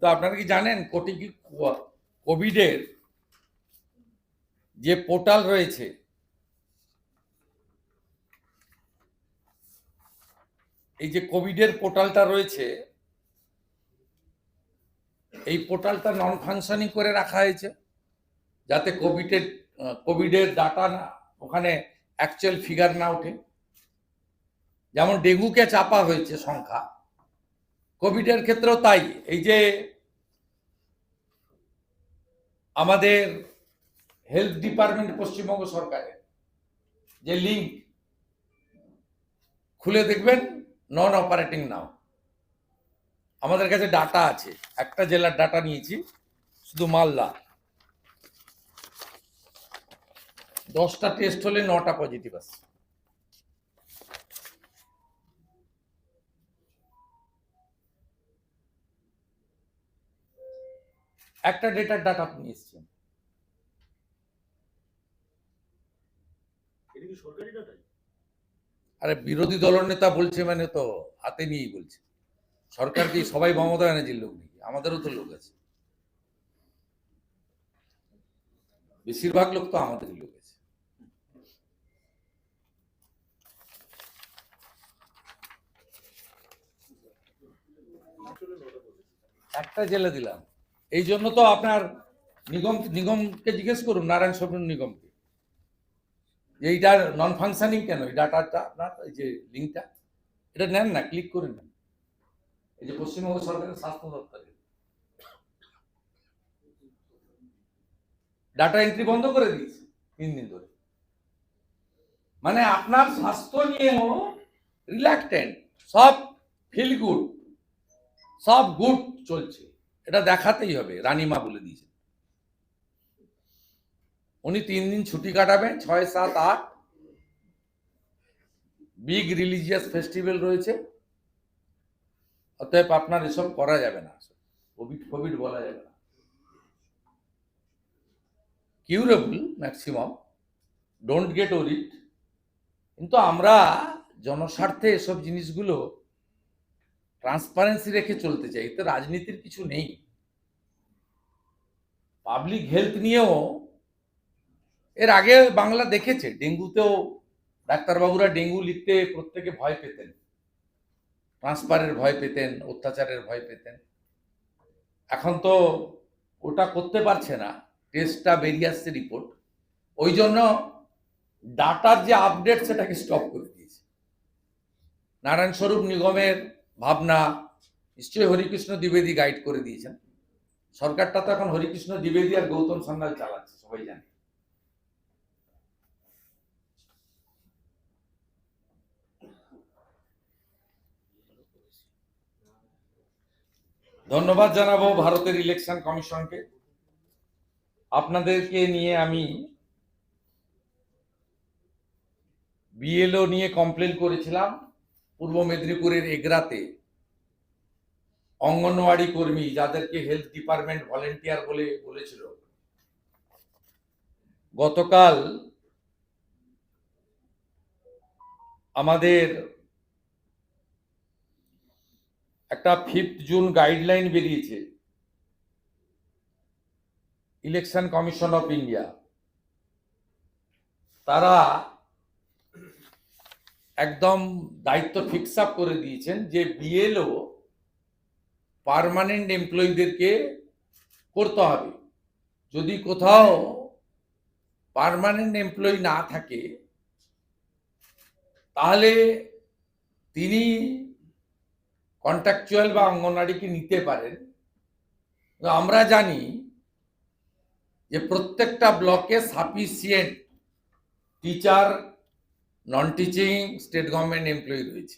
কিন্তু আপনারা কি জানেন কোটি কি কোভিডের যে পোর্টাল রয়েছে? এই যে কোভিডের পোর্টালটা রয়েছে, এই পোর্টালটা নন ফাংশনিং করে রাখা হয়েছে, যাতে কোভিডের কোভিডের ডাটা না, ওখানে অ্যাকচুয়াল ফিগার না ওঠে। যেমন ডেঙ্গুকে চাপা হয়েছে সংখ্যা। কোভিডের ক্ষেত্রেও তাই। এই যে আমাদের হেলথ ডিপার্টমেন্ট পশ্চিমবঙ্গ সরকারের যে লিঙ্ক, খুলে দেখবেন নন অপারেটিং নাও আমাদের কাছে ডাটা আছে। একটা জেলার ডাটা নিয়েছি, শুধু মালদা। দশটা টেস্ট হলে নটা পজিটিভ আসছে একটা ডেটার ডাটা আপনি এসছেন আরে বিরোধী দলনেতা বলছে মানে তো হাতে নিয়েই বলছে। সরকার কি সবাই মমতা ব্যানার্জির লোক নাকি? আমাদেরও তো লোক আছে। বেশিরভাগ লোক তো আমাদেরই লোক আছে। একটা জেলে দিলাম। এই জন্য তো আপনার নিগম, নিগমকে জিজ্ঞেস করুন, নারায়ণ স্বপ্ন নিগমকে। এইটা নন ফাংশনিং কেন? এই ডাটাটা আপনার, এই যে লিঙ্কটা, এটা নেন না, ক্লিক করে নেন। এই যে পশ্চিমবঙ্গ সরকারের স্বাস্থ্য দপ্তরে। ডাটা এন্ট্রি বন্ধ করে দিয়েছে তিন দিন ধরে। মানে আপনার স্বাস্থ্য নিয়েও রিল্যাক্টেন্ট, সব ফিল গুড সব গুড চলছে। এটা দেখাতেই হবে, রানীমা বলে দিয়েছেন উনি তিন দিন ছুটি কাটাবেন, ছয়, সাত, আট। বিগ রিলিজিয়াস ফেস্টিভ্যাল রয়েছে। অতএব আপনার এসব করা যাবে না। কোভিড কোভিড বলা যাবে না। Curable maximum, don't get worried. কিন্তু আমরা জনস্বার্থে এসব জিনিসগুলো ট্রান্সপারেন্সি রেখে চলতে চাই, এতে রাজনীতির কিছু নেই। পাবলিক হেলথ নিয়েও, এর আগে বাংলা দেখেছে, ডেঙ্গুতেও ডাক্তারবাবুরা ডেঙ্গু লিখতে প্রত্যেকে ভয় পেতেন। ট্রান্সফারের ভয় পেতেন, অত্যাচারের ভয় পেতেন। এখন তো ওটা করতে পারছে না টেস্টটা বেরিয়ে আসছে রিপোর্ট ওই জন্য ডাটার যে আপডেট সেটাকে স্টপ করে দিয়েছে। নারায়ণ স্বরূপ নিগমের ভাবনা, নিশ্চয়ই হরিকৃষ্ণ দ্বিবেদী গাইড করে দিয়েছেন। সরকারটা তো এখন হরিকৃষ্ণ দ্বিবেদী আর গৌতম সান্যাল চালাচ্ছে, সবাই জানে। ধন্যবাদ জানাব ভারতের ইলেকশন কমিশনকে। আপনাদেরকে নিয়ে আমি বিএলও নিয়ে কমপ্লেন করেছিলাম। পূর্ব মেদিনীপুরের এগরাতে অঙ্গনওয়াড়ি কর্মী যাদেরকে হেলথ ডিপার্টমেন্ট ভলেন্টিয়ার বলে বলেছিল। গতকাল আমাদের একটা ফিফথ জুন গাইডলাইন বেরিয়েছে। ইলেকশন কমিশন অফ ইন্ডিয়া তারা একদম দায়িত্ব ফিক্স আপ করে দিয়েছেন যে বিএলও পারমানেন্ট এমপ্লয়ীদেরকে করতে হবে। যদি কোথাও পারমানেন্ট এমপ্লয়ি না থাকে, তাহলে তিনি কন্ট্রাকচুয়াল বা অঙ্গনওয়াড়িকে নিতে পারেন। আমরা জানি যে প্রত্যেকটা ব্লকে sufficient teacher non teaching state government employee রয়েছে।